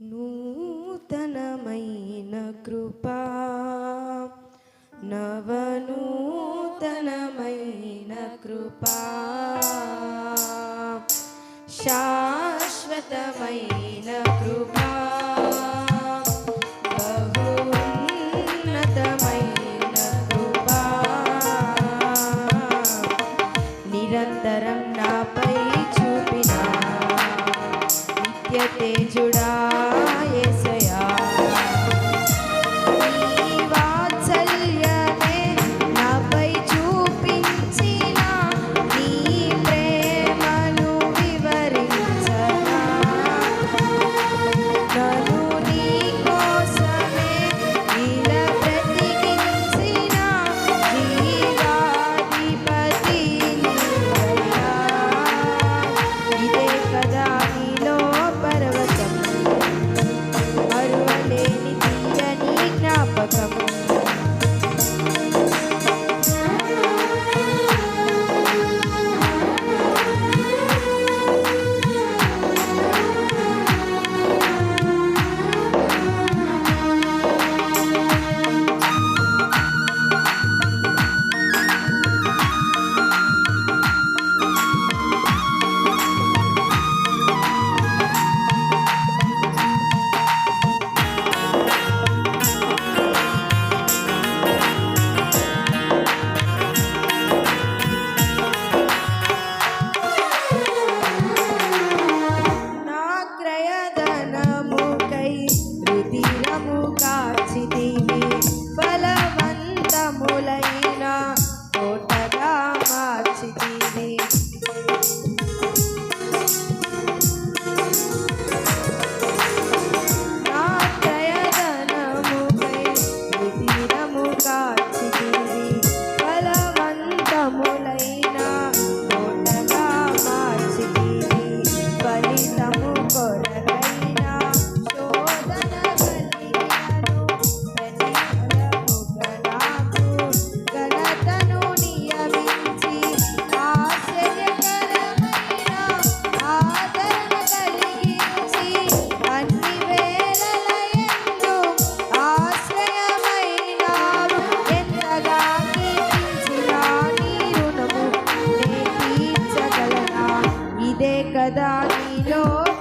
నూతనమైన కృపా నవనూతనమైన కృపా శాశ్వతమైన కృపా. you kadani lok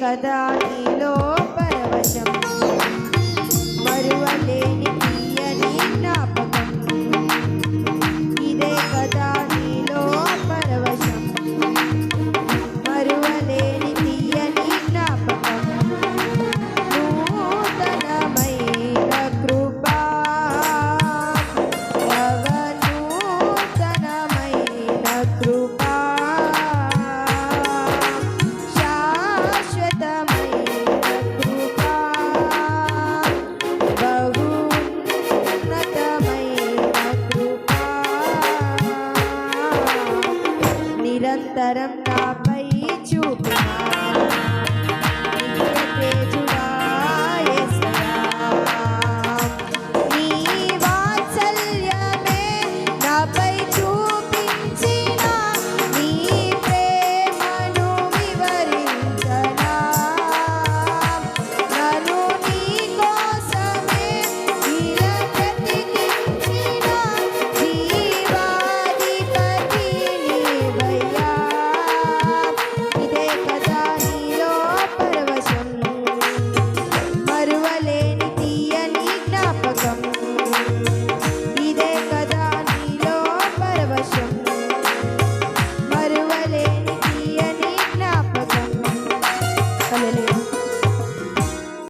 कदाचिलो